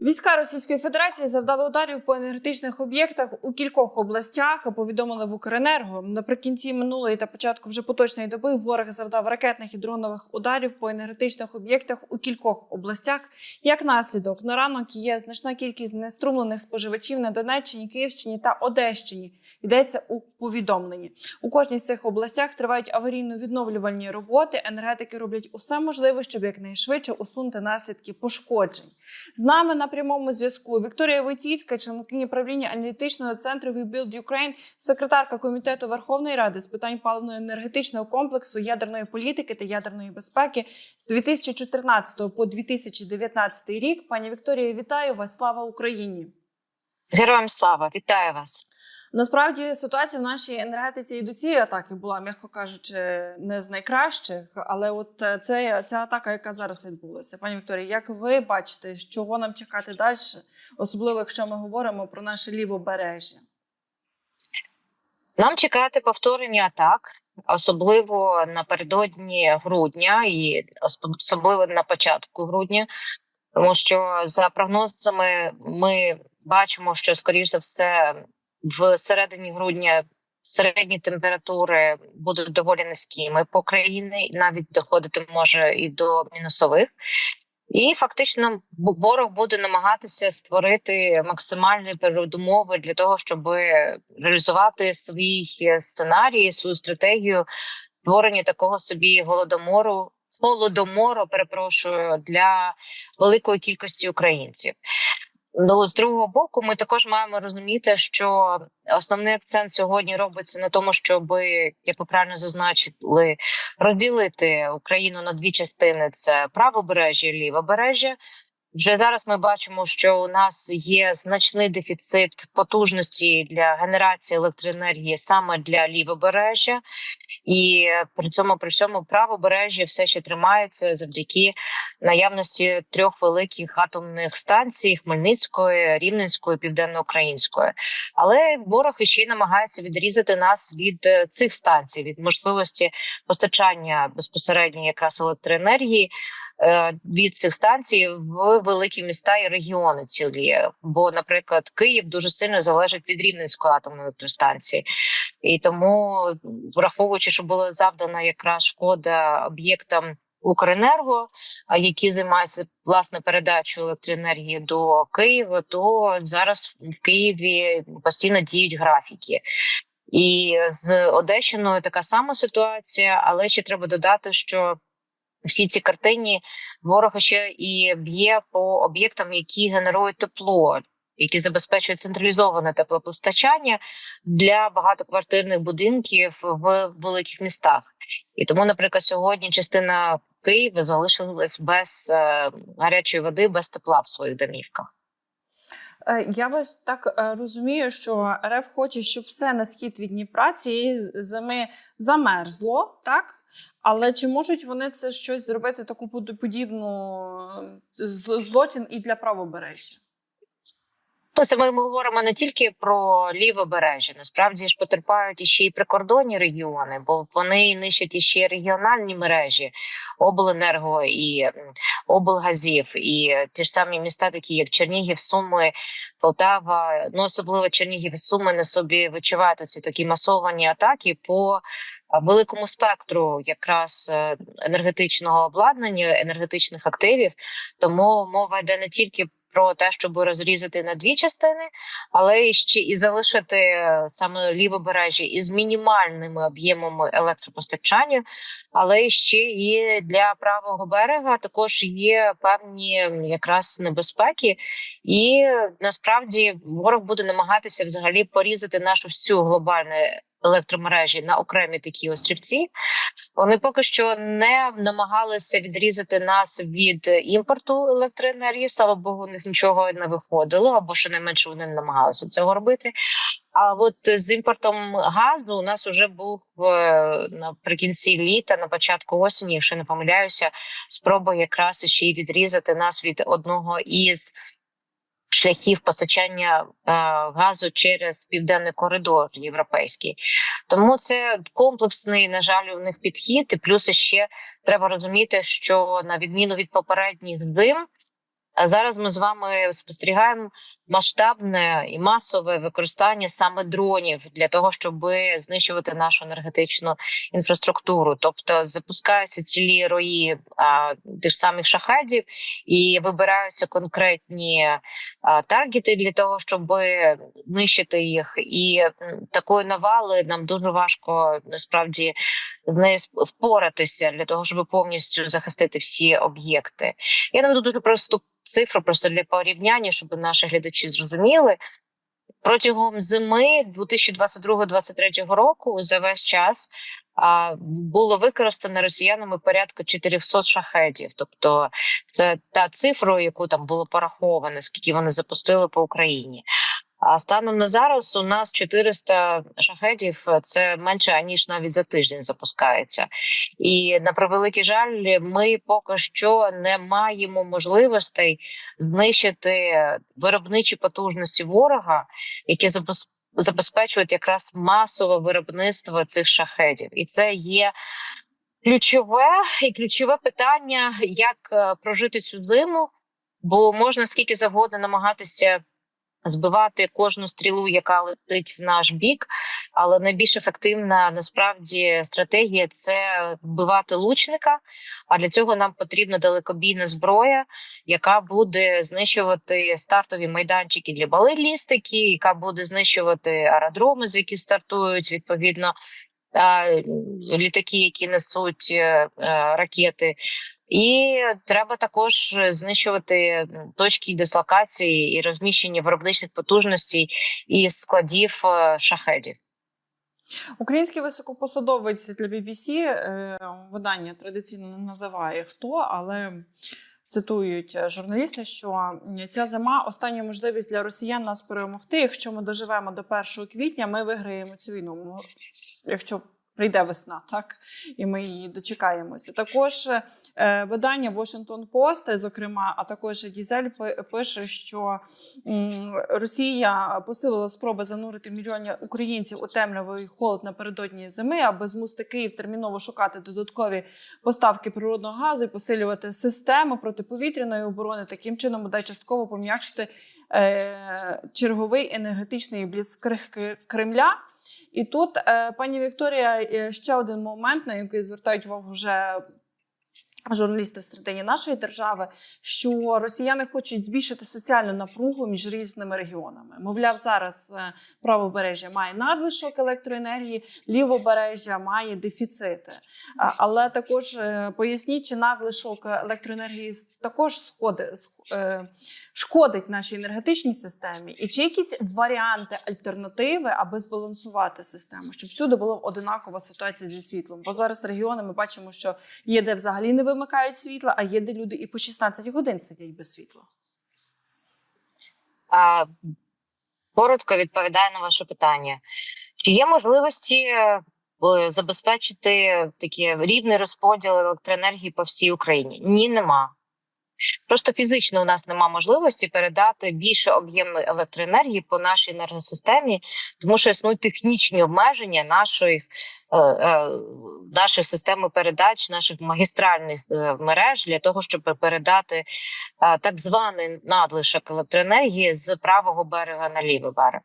Війська Російської Федерації завдали ударів по енергетичних об'єктах у кількох областях. Повідомили в Укренерго. Наприкінці минулої та початку вже поточної доби ворог завдав ракетних і дронових ударів по енергетичних об'єктах у кількох областях. Як наслідок, на ранок є значна кількість знеструмлених споживачів на Донеччині, Київщині та Одещині. Йдеться у повідомленні. У кожній з цих областях тривають аварійно-відновлювальні роботи. Енергетики роблять усе можливе, щоб якнайшвидше усунути наслідки пошкоджень. З нами на прямому зв'язку Вікторія Войціцька, членкиня правління аналітичного центру We Build Ukraine, секретарка комітету Верховної Ради з питань паливно-енергетичного комплексу, ядерної політики та ядерної безпеки з 2014 по 2019 рік. Пані Вікторія, вітаю вас! Слава Україні! Героям слава, вітаю вас. Насправді ситуація в нашій енергетиці і до цієї атаки була, м'яко кажучи, не з найкращих. Але от е, це ця атака, яка зараз відбулася, пані Вікторія, як ви бачите, чого нам чекати далі, особливо якщо ми говоримо про наше лівобережжя? Нам чекати повторення атак, особливо напередодні грудня і особливо на початку грудня, тому що за прогнозами ми бачимо, що скоріш за все в середині грудня середні температури будуть доволі низькими по країні, навіть доходити може і до мінусових. І фактично ворог буде намагатися створити максимальні передумови для того, щоб реалізувати свій сценарій, свою стратегію створення такого собі голодомору. Голодомору, перепрошую, для великої кількості українців. Ну, з другого боку, ми також маємо розуміти, що основний акцент сьогодні робиться на тому, щоб, як ви правильно зазначили, розділити Україну на дві частини: це правобережжя і лівобережжя. Вже зараз ми бачимо, що у нас є значний дефіцит потужності для генерації електроенергії саме для лівобережжя, і при цьому при всьому правобережжя все ще тримається завдяки наявності трьох великих атомних станцій: Хмельницької, Рівненської, Південноукраїнської. Але ворог ще й намагається відрізати нас від цих станцій, від можливості постачання безпосередньо якраз електроенергії від цих станцій в великі міста і регіони цілі. Бо, наприклад, Київ дуже сильно залежить від Рівненської атомної електростанції, і тому, враховуючи, що була завдана якраз шкода об'єктам. Укренерго, які займаються власне передачою електроенергії до Києва, то зараз в Києві постійно діють графіки. І з Одещиною така сама ситуація, але ще треба додати, що всі ці картині ворог ще і б'є по об'єктам, які генерують тепло, які забезпечують централізоване теплопостачання для багатоквартирних будинків в великих містах. І тому, наприклад, сьогодні частина Києва залишилась без е, гарячої води, без тепла в своїх домівках. Я вас так е, розумію, що РФ хоче, щоб все на схід від Дніпра цієї зими замерзло, так? Але чи можуть вони це щось зробити таку подібну злочин і для правобережжя? То це ми говоримо не тільки про лівобережжя, насправді ж потерпають іще й прикордонні регіони, бо вони нищать іще регіональні мережі обленерго і облгазів, і ті ж самі міста, такі як Чернігів, Суми, Полтава, ну особливо Чернігів і Суми на собі відчувають ці такі масовані атаки по великому спектру якраз енергетичного обладнання, енергетичних активів. Тому мова йде не тільки про те, щоб розрізати на дві частини, але ще і залишити саме лівобережжя із мінімальними об'ємами електропостачання, але ще і для правого берега також є певні якраз небезпеки, і насправді ворог буде намагатися взагалі порізати нашу всю глобальну електромережі на окремі такі острівці. Вони поки що не намагалися відрізати нас від імпорту електроенергії. Слава Богу, у них нічого не виходило, або що не менше вони не намагалися цього робити. А от з імпортом газу у нас вже був наприкінці літа, на початку осені, якщо не помиляюся, спроба якраз ще й відрізати нас від одного із шляхів постачання е, газу через південний коридор європейський. Тому це комплексний, на жаль, у них підхід. І плюс ще треба розуміти, що на відміну від попередніх зим. А зараз ми з вами спостерігаємо масштабне і масове використання саме дронів для того, щоб знищувати нашу енергетичну інфраструктуру. Тобто запускаються цілі рої а, тих самих шахедів і вибираються конкретні а, таргети для того, щоб нищити їх. І такої навали нам дуже важко насправді з сп- впоратися для того, щоб повністю захистити всі об'єкти. Я наведу дуже просту цифру, просто для порівняння, щоб наші глядачі зрозуміли. Протягом зими 2022-2023 року за весь час було використано росіянами порядка 400 шахедів. Тобто, це та цифра, яку там було пораховано, скільки вони запустили по Україні. А станом на зараз у нас 400 шахедів. Це менше аніж навіть за тиждень запускається. І на превеликий жаль, ми поки що не маємо можливостей знищити виробничі потужності ворога, які забез- забезпечують якраз масове виробництво цих шахедів, і це є. Ключове і ключове питання, як е, прожити цю зиму, бо можна скільки завгодно намагатися збивати кожну стрілу, яка летить в наш бік. Але найбільш ефективна насправді стратегія це вбивати лучника. А для цього нам потрібна далекобійна зброя, яка буде знищувати стартові майданчики для балелістики, яка буде знищувати аеродроми, з які стартують відповідно. Літаки, які несуть е, е, ракети, і треба також знищувати точки дислокації і розміщення виробничих потужностей і складів е, шахедів. Український високопосадовець для BBC е, видання традиційно не називає хто, але цитують е, журналісти, що ця зима остання можливість для росіян нас перемогти. Якщо ми доживемо до 1 квітня, ми виграємо цю війну. Ну, Якщо прийде весна, так і ми її дочекаємося. Також е, видання Washington Post, зокрема, а також Дізель пи- пише, що Росія посилила спроби занурити мільйони українців у темрявий холод напередодні зими, аби змусити Київ терміново шукати додаткові поставки природного газу і посилювати систему протиповітряної оборони, таким чином буде частково пом'якшити е, черговий енергетичний К- Кремля. І тут, е, пані Вікторія, е, ще один момент, на який звертають увагу вже журналісти всередині нашої держави, що росіяни хочуть збільшити соціальну напругу між різними регіонами. Мовляв, зараз е, правобережжя має надлишок електроенергії, лівобережжя має дефіцити. Але також е, поясніть, чи надлишок електроенергії також е, шкодить нашій енергетичній системі, і чи якісь варіанти альтернативи, аби збалансувати систему, щоб всюди була одинакова ситуація зі світлом? Бо зараз регіони ми бачимо, що є де взагалі не вимикають світла, а є де люди і по 16 годин сидять без світла. А, коротко відповідаю на ваше питання. Чи є можливості е, забезпечити такий рівний розподіл електроенергії по всій Україні? Ні, нема. Просто фізично у нас нема можливості передати більше об'єм електроенергії по нашій енергосистемі, тому що існують технічні обмеження нашої, е, е, нашої системи передач, наших магістральних е, мереж для того, щоб передати е, так званий надлишок електроенергії з правого берега на лівий берег.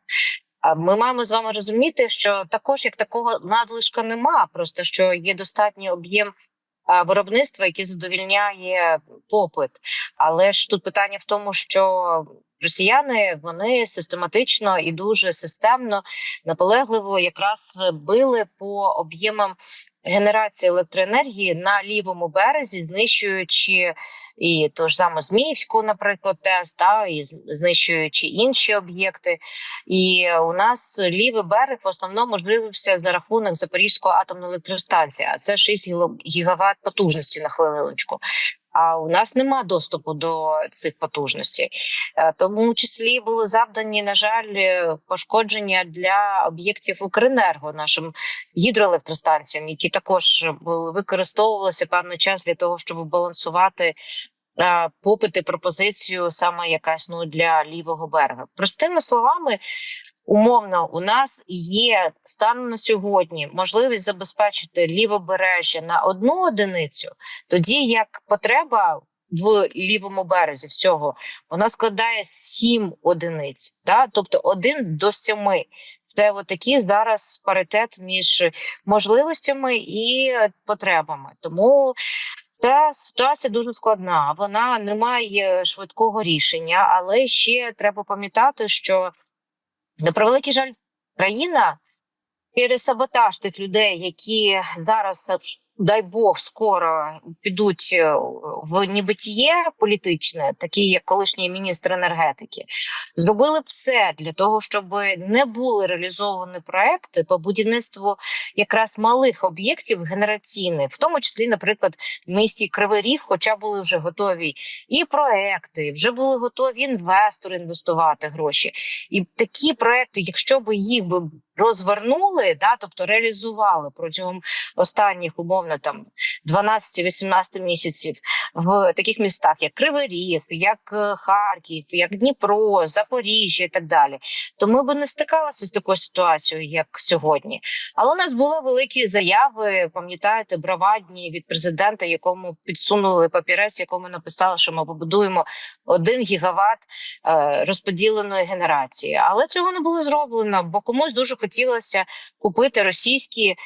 Ми маємо з вами розуміти, що також як такого надлишка нема, просто що є достатній об'єм виробництва, яке задовільняє попит. Але ж тут питання в тому, що росіяни вони систематично і дуже системно наполегливо якраз били по об'ємам генерації електроенергії на лівому березі, знищуючи і тож само Зміївську, наприклад, ТЕС, та і знищуючи інші об'єкти. І у нас лівий берег в основному живився за рахунок Запорізької атомної електростанції, а це 6 гігават потужності на хвилиночку. А у нас нема доступу до цих потужностей, Е, тому числі були завдані, на жаль, е, пошкодження для об'єктів Укренерго нашим гідроелектростанціям, які також були використовувалися певний час для того, щоб балансувати е, попит і пропозицію, саме яка існує для лівого берега. Простими словами, умовно, у нас є станом на сьогодні можливість забезпечити лівобережжя на одну одиницю, тоді як потреба в лівому березі всього вона складає 7 одиниць, да? тобто 1 до 7. Це от такий зараз паритет між можливостями і потребами. Тому ця ситуація дуже складна. Вона не має швидкого рішення, але ще треба пам'ятати, що на превеликий жаль, країна через саботаж тих людей, які зараз, дай Бог, скоро підуть е, в небитіє політичне, такі як колишній міністр енергетики, зробили все для того, щоб не були реалізовані проекти по будівництву якраз малих об'єктів генераційних, в тому числі, наприклад, в місті Кривий Ріг, хоча були вже готові і проекти, вже були готові інвестори інвестувати гроші. І такі проекти, якщо б їх би розвернули, да, тобто реалізували протягом останніх умовно там 12-18 місяців в таких містах, як Кривий Ріг, як е, Харків, як Дніпро, Запоріжжя і так далі, то ми б не стикалися з такою ситуацією, як сьогодні. Але у нас були великі заяви, пам'ятаєте, бравадні від президента, якому підсунули папірець, якому написали, що ми побудуємо один гігават е, розподіленої генерації. Але цього не було зроблено, бо комусь дуже хотілося купити російські е,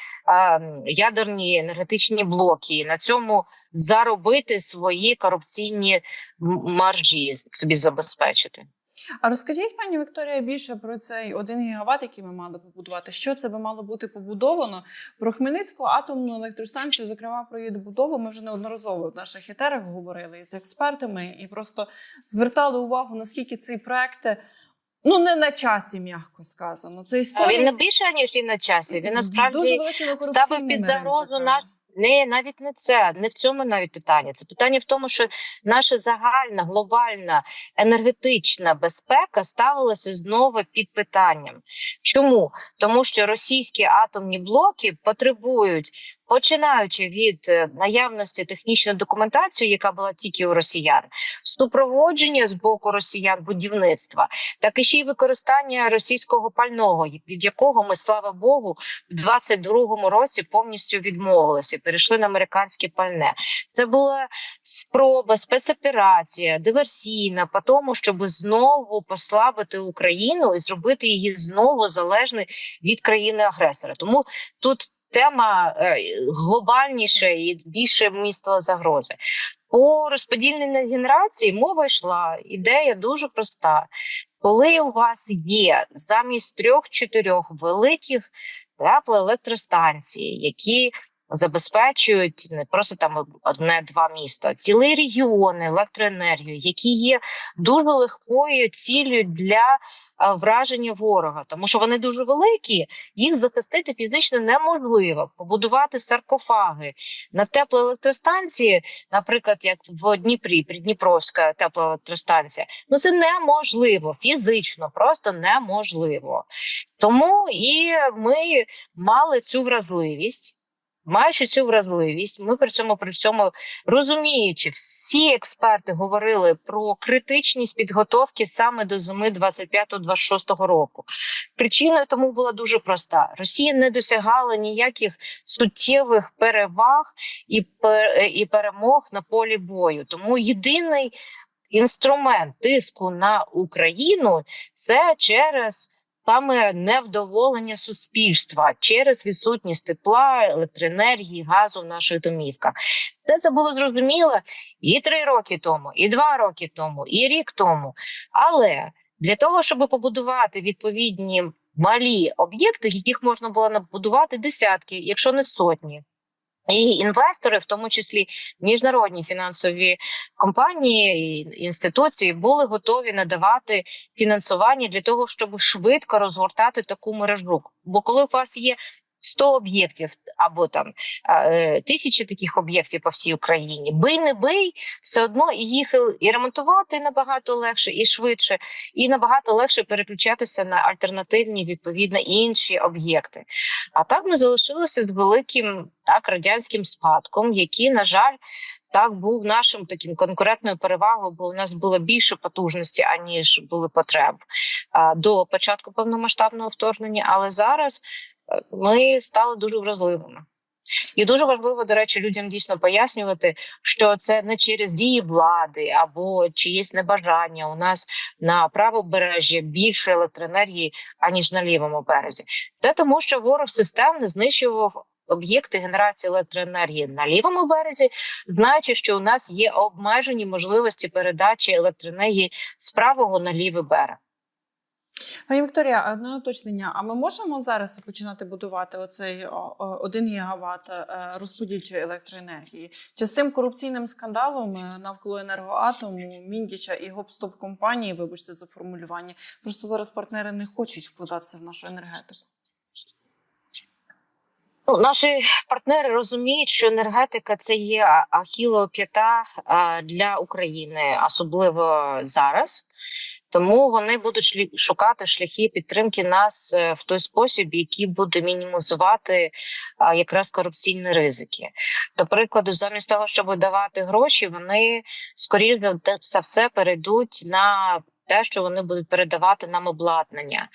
ядерні енергетичні блоки і на цьому заробити свої корупційні маржі собі забезпечити. А розкажіть, пані Вікторія, більше про цей один гігават, який ми мали побудувати. Що це би мало бути побудовано? Про Хмельницьку атомну електростанцію, зокрема про її добудову, ми вже неодноразово в наших етерах говорили з експертами і просто звертали увагу, наскільки цей проект ну не на часі, м'яко сказано. Це історія Він не більше ніж він на часі. Він насправді ставив під загрозу наш- Не, навіть не це, не в цьому навіть питання. Це питання в тому, що наша загальна глобальна енергетична безпека ставилася знову під питанням. Чому? Тому що російські атомні блоки потребують, починаючи від е, наявності технічної документації, яка була тільки у росіян, супроводження з боку росіян будівництва, так і ще й використання російського пального, від якого ми, слава Богу, в 22-му році повністю відмовилися, перейшли на американське пальне. Це була спроба, спецоперація, диверсійна по тому, щоб знову послабити Україну і зробити її знову залежною від країни-агресора. Тому тут тема е, глобальніша і більше містила загрози. По розподільній генерації мова йшла. Ідея дуже проста. Коли у вас є замість трьох-чотирьох великих теплоелектростанцій, які забезпечують не просто там одне-два міста, а цілий регіон електроенергію, які є дуже легкою ціллю для враження ворога, тому що вони дуже великі, їх захистити фізично неможливо. Побудувати саркофаги на теплоелектростанції, наприклад, як в Дніпрі, Придніпровська теплоелектростанція, ну це неможливо фізично, просто неможливо. Тому і ми мали цю вразливість. Маючи цю вразливість, ми при цьому при всьому розуміючи, всі експерти говорили про критичність підготовки саме до зими 25-26 року. Причиною тому була дуже проста: Росія не досягала ніяких суттєвих переваг і, і перемог на полі бою. Тому єдиний інструмент тиску на Україну це через саме невдоволення суспільства через відсутність тепла, електроенергії, газу в наших домівках. Це це було зрозуміло і три роки тому, і два роки тому, і рік тому. Але для того, щоб побудувати відповідні малі об'єкти, яких можна було набудувати десятки, якщо не сотні. І інвестори, в тому числі міжнародні фінансові компанії і інституції, були готові надавати фінансування для того, щоб швидко розгортати таку мережу. Бо коли у вас є 100 об'єктів або там е, тисячі таких об'єктів по всій Україні, бий не бий, все одно і їх і ремонтувати набагато легше і швидше, і набагато легше переключатися на альтернативні відповідно інші об'єкти. А так ми залишилися з великим так радянським спадком, який, на жаль, так був нашим таким конкурентною перевагою, бо у нас було більше потужності, аніж були потреб до початку повномасштабного вторгнення. Але зараз е, ми стали дуже вразливими. І дуже важливо, до речі, людям дійсно пояснювати, що це не через дії влади або чиєсь небажання. У нас на правобережжі більше електроенергії аніж на лівому березі. Це тому, що ворог системно знищував. Об'єкти генерації електроенергії на лівому березі, знаючи, що у нас є обмежені можливості передачі електроенергії з правого на лівий берег. Пані Вікторія, одне уточнення. А ми можемо зараз починати будувати оцей о, о, 1 гігават е, розподільчої електроенергії? Чи з цим корупційним скандалом е, навколо енергоатому, Міндіча і Гопстоп компанії, вибачте за формулювання, просто зараз партнери не хочуть вкладатися в нашу енергетику? Ну, наші партнери розуміють, що енергетика це є а- ахілова п'ята для України, особливо зараз. Тому вони будуть шукати шляхи підтримки нас е, в той спосіб, який буде мінімізувати якраз корупційні ризики. До прикладу, замість того, щоб давати гроші, вони скоріш за за все перейдуть на те, що вони будуть передавати нам обладнання.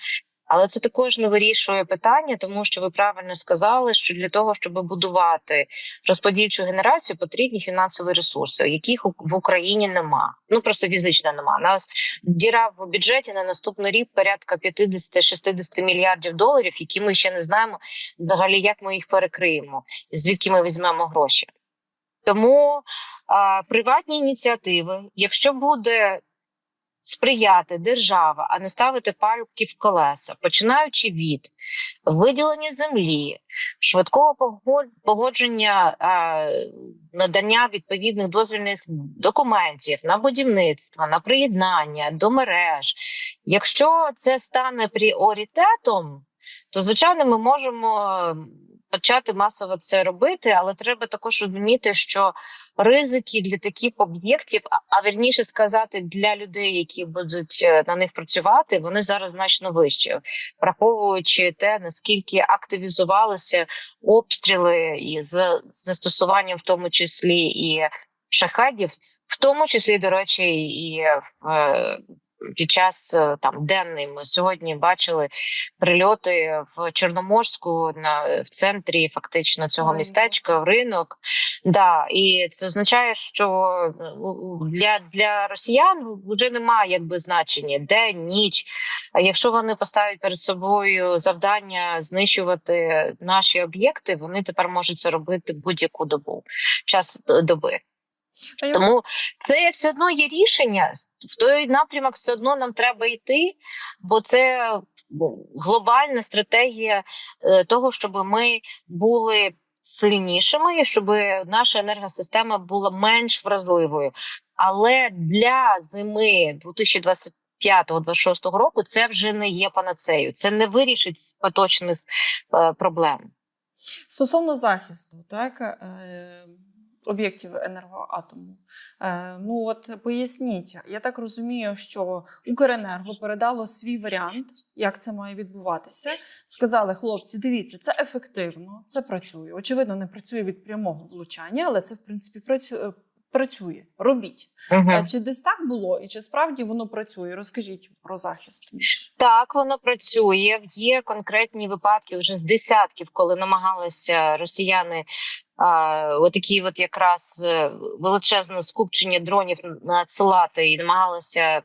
Але це також не вирішує питання, тому що ви правильно сказали, що для того, щоб будувати розподільчу генерацію, потрібні фінансові ресурси, яких в Україні нема. Ну просто фізично нема. Нас діра в бюджеті на наступний рік порядка 50-60 мільярдів доларів, які ми ще не знаємо взагалі, як ми їх перекриємо, звідки ми візьмемо гроші. Тому а, приватні ініціативи, якщо буде сприяти держава, а не ставити палки в колеса, починаючи від виділення землі, швидкого погодження надання відповідних дозвільних документів на будівництво, на приєднання до мереж. Якщо це стане пріоритетом, то звичайно ми можемо почати масово це робити, але треба також розуміти, що ризики для таких об'єктів, а- вірніше сказати, для людей, які будуть е, на них працювати, вони зараз значно вищі, враховуючи те, наскільки активізувалися обстріли і з застосуванням, в тому числі і шахедів, в тому числі, до речі, і в. Під час е, там денний ми сьогодні бачили прильоти в Чорноморську на в центрі фактично цього містечка в ринок. Да, і це означає, що е, для, для росіян вже немає якби значення день, ніч. А якщо вони поставлять перед собою завдання знищувати наші об'єкти, вони тепер можуть це робити будь-яку добу, час доби. Тому це все одно є рішення. В той напрямок все одно нам треба йти, бо це глобальна стратегія е, того, щоб ми були сильнішими, і щоб наша енергосистема була менш вразливою. Але для зими 2025-2026 року це вже не є панацею. Це не вирішить поточних е, проблем. Стосовно захисту, так е, об'єктів енергоатому. Е, ну от поясніть, я так розумію, що Укренерго передало свій варіант, як це має відбуватися. Сказали, хлопці, дивіться, це ефективно, це працює. Очевидно, не працює від прямого влучання, але це в принципі працює. Працює, робіть. Угу. А Чи десь так було, і чи справді воно працює? Розкажіть про захист. Так, воно працює. Є конкретні випадки вже з десятків, коли намагалися росіяни. Отакі, от якраз е, величезне скупчення дронів надсилати і намагалися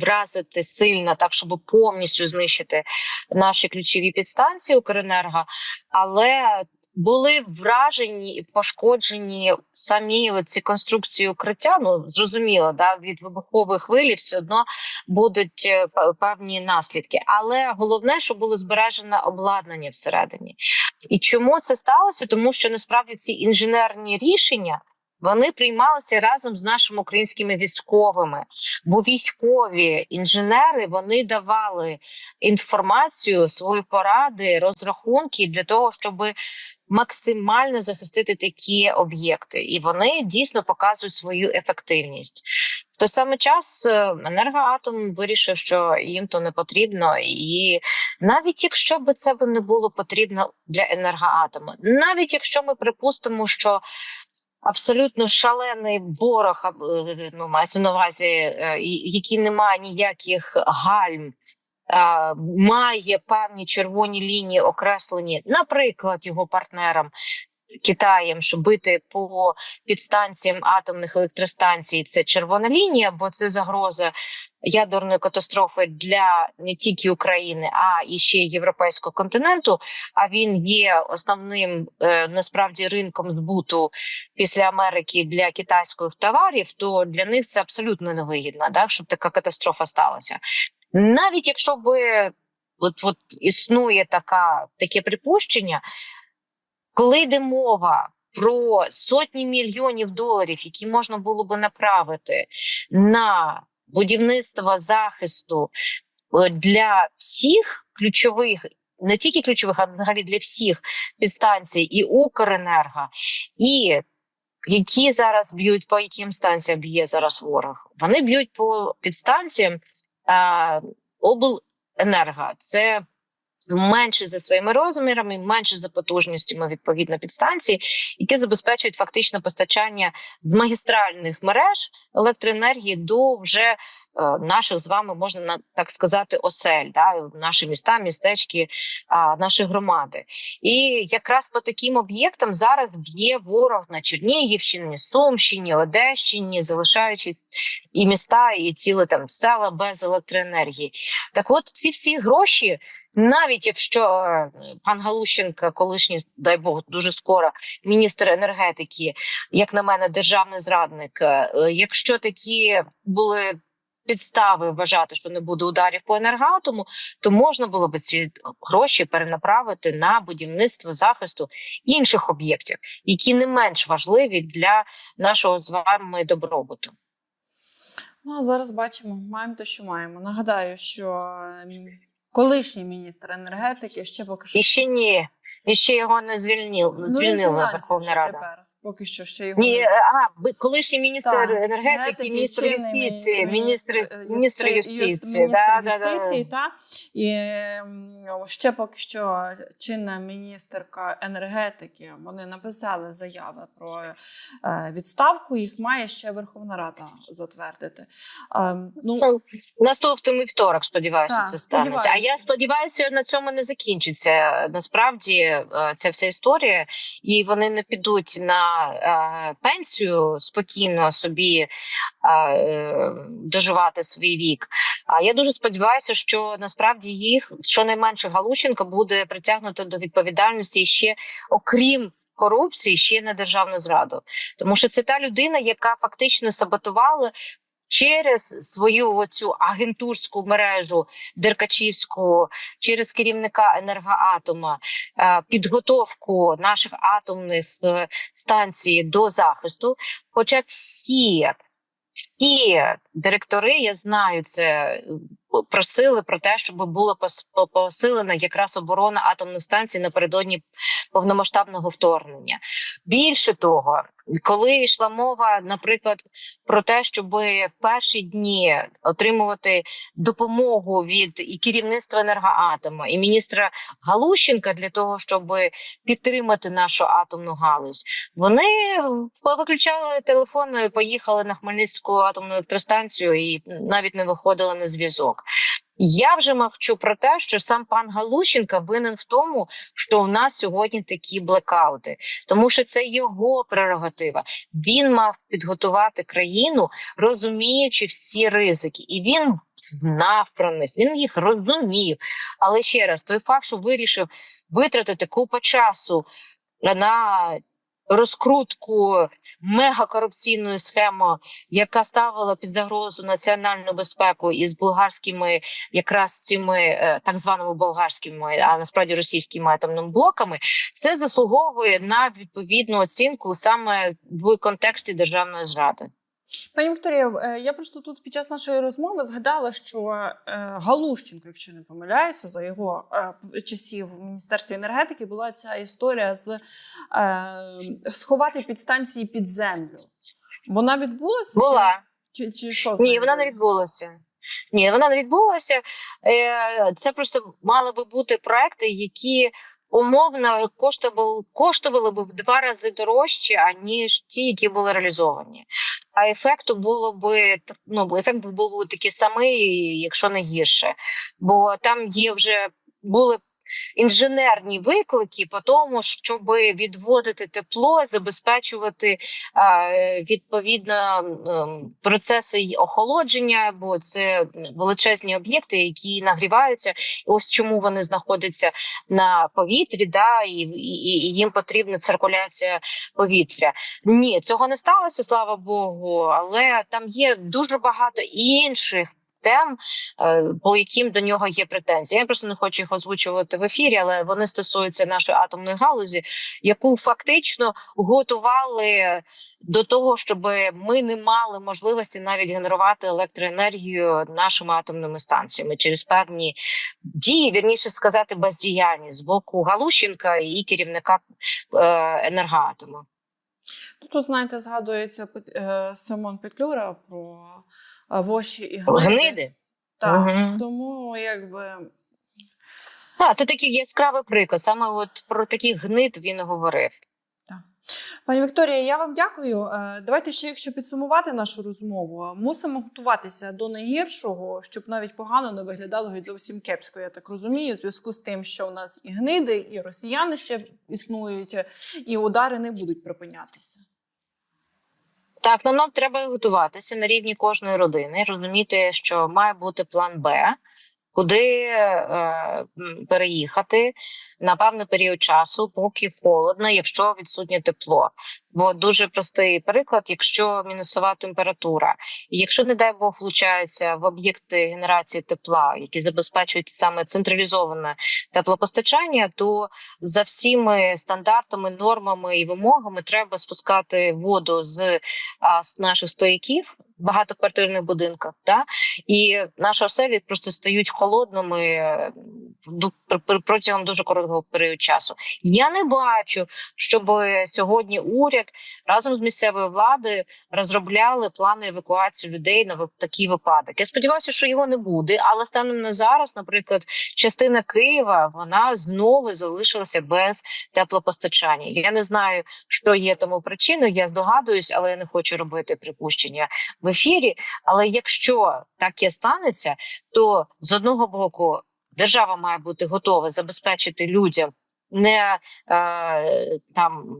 вразити сильно, так щоб повністю знищити наші ключові підстанції Укренерго. Але були вражені і пошкоджені самі ці конструкції укриття. Ну зрозуміло, да від вибухової хвилі все одно будуть е, певні наслідки. Але головне, щоб було збережене обладнання всередині. І чому це сталося? Тому що насправді ці інженерні рішення. Вони приймалися разом з нашими українськими військовими, бо військові інженери вони давали інформацію, свої поради, розрахунки для того, щоб максимально захистити такі об'єкти, і вони дійсно показують свою ефективність. В той самий час е, енергоатом вирішив, що їм то не потрібно, і навіть якщо б це не було потрібно для енергоатому, навіть якщо ми припустимо, що абсолютно шалений ворог, е, ну мається на увазі, е, який не має ніяких гальм. Має певні червоні лінії окреслені, наприклад, його партнерам, Китаєм, що бити по підстанціям атомних електростанцій це червона лінія, бо це загроза ядерної катастрофи для не тільки України, а і ще європейського континенту. А він є основним е, насправді ринком збуту після Америки для китайських товарів. То для них це абсолютно невигідно, да, щоб така катастрофа сталася. Навіть якщо би от, от існує така таке припущення, коли йде мова про сотні мільйонів доларів, які можна було би направити на будівництво захисту е, для всіх ключових, не тільки ключових, а взагалі для всіх підстанцій і Укренерго, і які зараз б'ють по яким станціям б'є зараз ворог? Вони б'ють по підстанціям обленерго. Це менше за своїми розмірами, менше за потужностями відповідно підстанції, які забезпечують фактично постачання магістральних мереж електроенергії до вже наших з вами можна на так сказати осель, да, наші міста, містечки, наші громади. І якраз по таким об'єктам зараз б'є ворог на Чернігівщині, Сумщині, Одещині, залишаючи і міста, і ціле там села без електроенергії. Так, от ці всі гроші. Навіть якщо е, пан Галущенко, колишній, дай Бог, дуже скоро міністр енергетики, як на мене, державний зрадник, е, якщо такі були підстави вважати, що не буде ударів по енергоатому, то можна було би ці гроші перенаправити на будівництво захисту інших об'єктів, які не менш важливі для нашого з вами добробуту. Ну а зараз бачимо, маємо те, що маємо. Нагадаю, що ем, колишній міністр енергетики ще поки що І ще ні, і ще його не звільнили, Ну, звільнила фінансів Верховна Рада. Тепер. Поки що ще його Ні, е, а колишній міністр Так, енергетики, міністр юстиції, міністр- міністр е, міністр юсти- юстиції. міністр Да, да, да. та і ем, ще поки що чинна міністерка енергетики. Вони написали заяви про е, відставку. Їх має ще Верховна Рада затвердити. Ем, ну Ну, Наступний вівторок, сподіваюся, Так, це станеться. А я сподіваюся. сподіваюся, на цьому не закінчиться. Насправді ця вся історія, і вони не підуть на е, пенсію спокійно собі е, доживати свій вік. А я дуже сподіваюся, що насправді їх щонайменше Галущенко буде притягнуто до відповідальності ще окрім. Корупції ще на державну зраду, тому що це та людина, яка фактично саботувала через свою оцю агентурську мережу Деркачівську, через керівника енергоатома, е, підготовку наших атомних е, станцій до захисту. Хоча всі, всі директори, я знаю, це просили про те, щоб була пос- посилена якраз оборона атомних станцій напередодні повномасштабного вторгнення. Більше того, коли йшла мова, наприклад, про те, щоб в перші дні отримувати допомогу від і керівництва енергоатома, і міністра Галущенка для того, щоб підтримати нашу атомну галузь, вони виключали телефон, поїхали на Хмельницьку атомну електростанцію і навіть не виходили на зв'язок. Я вже мовчу про те, що сам пан Галущенко винен в тому, що у нас сьогодні такі блекаути, тому що це його прерогатива. Він мав підготувати країну, розуміючи всі ризики, і він знав про них, він їх розумів. Але ще раз, той факт, що вирішив витратити купу часу на розкрутку мегакорупційної схеми, яка ставила під загрозу національну безпеку із болгарськими, якраз цими е, так званими болгарськими, а насправді російськими атомними блоками, це заслуговує на відповідну оцінку саме в контексті державної зради. Пані Вікторія, е, я просто тут під час нашої розмови згадала, що е, Галущенко, якщо не помиляюся, за його е, часів в міністерстві енергетики була ця історія з сховати підстанції під землю. Вона відбулася? Була. Чи, чи, чи що Ні, вона не відбулася. Ні, вона не відбулася. Це просто мали би бути проекти, які умовно коштували, коштували б в два рази дорожче, аніж ті, які були реалізовані. А ефекту було би ну, ефект був би такий самий, якщо не гірше. Бо там є вже були інженерні виклики по тому, щоб відводити тепло, забезпечувати відповідно ем, процеси охолодження, бо це величезні об'єкти, які нагріваються. І ось чому вони знаходяться на повітрі, да, і, і, і їм потрібна циркуляція повітря. Ні, цього не сталося, слава Богу, але там є дуже багато інших. Тем, е, по яким до нього є претензії. Я просто не хочу їх озвучувати в ефірі, але вони стосуються нашої атомної галузі, яку фактично готували до того, щоб ми не мали можливості навіть генерувати електроенергію нашими атомними станціями через певні дії, вірніше сказати, бездіяльність з боку Галущенка і керівника е, енергоатому. Тут, знаєте, згадується е, Симон Петлюра про воші і гниди. Гниди. Так, Мгм. тому якби Так, це такий яскравий приклад. Саме от про таких гнид він говорив. Пані Вікторія, я вам дякую. Е, Давайте ще, якщо підсумувати нашу розмову, мусимо готуватися до найгіршого, щоб навіть погано не виглядало геть зовсім кепсько. Я так розумію, в зв'язку з тим, що у нас і гниди, і росіяни ще існують, і удари не будуть припинятися. Так, ну нам треба готуватися на рівні кожної родини, розуміти, що має бути план Б, куди е, переїхати на певний період часу, поки холодно, якщо відсутнє тепло. Бо дуже простий приклад: якщо мінусова температура, і якщо, не дай Бог, влучаються в об'єкти генерації тепла, які забезпечують саме централізоване теплопостачання, то за всіми стандартами, нормами і вимогами треба спускати воду з наших стояків багатоквартирних будинках, да? і наші оселі просто стають холодними протягом дуже короткого періоду часу. Я не бачу, щоб сьогодні уряд разом з місцевою владою розробляли плани евакуації людей на такий випадок. Я сподіваюся, що його не буде, але станом на зараз, наприклад, частина Києва вона знову залишилася без теплопостачання. Я не знаю, що є тому причиною. Я здогадуюсь, але я не хочу робити припущення в ефірі. Але якщо таке станеться, то з одного боку держава має бути готова забезпечити людям не е, там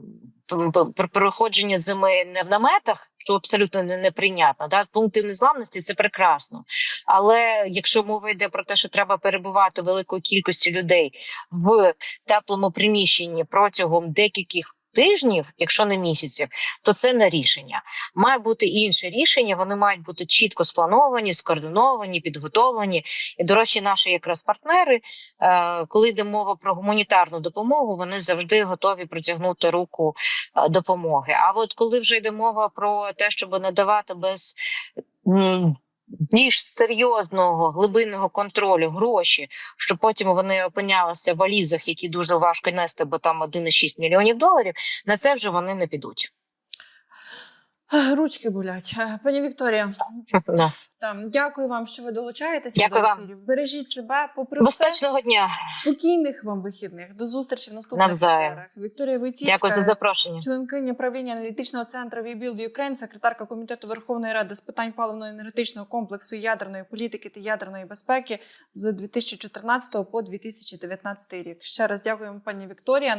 п- п- п- переходження зими не в наметах, що абсолютно неприйнятно. Да? Пункти незламності це прекрасно. Але якщо мова йде про те, що треба перебувати великої кількості людей в теплому приміщенні протягом декількох тижнів, якщо не місяців, то це не рішення. Має бути інше рішення. Вони мають бути чітко сплановані, скоординовані, підготовлені. І до речі, наші якраз партнери, е, коли йде мова про гуманітарну допомогу, вони завжди готові протягнути руку е, допомоги. А от коли вже йде мова про те, щоб надавати без більш серйозного глибинного контролю гроші, щоб потім вони опинялися в валізах, які дуже важко нести, бо там 1,6 мільйонів доларів. На це вже вони не підуть. Ех, Ручки болять. Е, Пані Вікторія, Да. там, дякую вам, що ви долучаєтеся Дякую до вам. ефірів. Бережіть себе, попри все. Дня. Спокійних вам вихідних. До зустрічі в наступних етерах. Вікторія Войціцька, Дякую за запрошення. членкиня правління аналітичного центру «Rebuild Ukraine», секретарка комітету Верховної Ради з питань паливно-енергетичного комплексу, ядерної політики та ядерної безпеки з 2014 по 2019 рік. Ще раз дякуємо, пані Вікторія.